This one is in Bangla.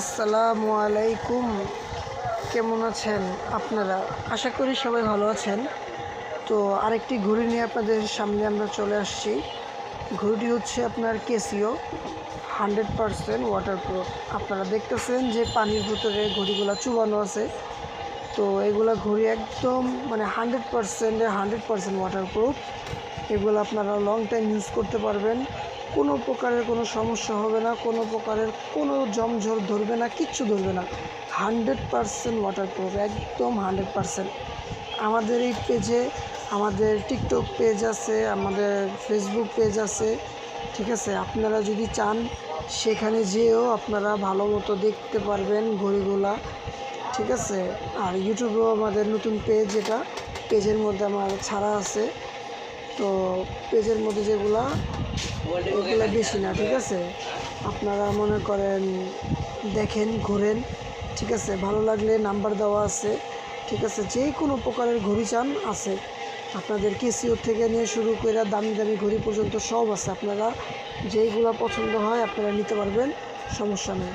আসসালামু আলাইকুম। কেমন আছেন আপনারা? আশা করি সবাই ভালো আছেন। তো আরেকটি ঘড়ি নিয়ে আপনাদের সামনে আমরা চলে আসছি। ঘড়িটি হচ্ছে আপনার কেসিও হান্ড্রেড পারসেন্ট ওয়াটারপ্রুফ আপনারা দেখতেছেন যে পানির ভিতরে ঘড়িগুলো চুবানো আছে। তো এগুলা ঘড়ি একদম মানে হান্ড্রেড পারসেন্টে হান্ড্রেড পারসেন্ট ওয়াটারপ্রুফ এগুলো আপনারা লং টাইম ইউজ করতে পারবেন। কোনো প্রকারের কোনো সমস্যা হবে না, কোনো প্রকারের কোনো জমঝর ধরবে না, কিচ্ছু ধরবে না। হান্ড্রেড পারসেন্ট ওয়াটারপ্রুফ একদম হান্ড্রেড পারসেন্ট। আমাদের এই পেজে আমাদের টিকটক পেজ আছে, আমাদের ফেসবুক পেজ আছে, ঠিক আছে? আপনারা যদি চান, সেখানে যেয়েও আপনারা ভালো মতো দেখতে পারবেন ঘড়িগুলা, ঠিক আছে? আর ইউটিউবেও আমাদের নতুন পেজ যেটা পেজের মধ্যে আমার ছাড়া আছে। তো পেজের মধ্যে যেগুলা, ওগুলো বেশি না, ঠিক আছে? আপনারা মনে করেন দেখেন, ঘোরেন, ঠিক আছে? ভালো লাগলে নাম্বার দেওয়া আছে, ঠিক আছে? যে কোনো প্রকারের ঘড়ি চান আছে। আপনাদের কেসিও থেকে নিয়ে শুরু করে দামি দামি ঘড়ি পর্যন্ত সব আছে। আপনারা যেইগুলো পছন্দ হয় আপনারা নিতে পারবেন, সমস্যা নেই।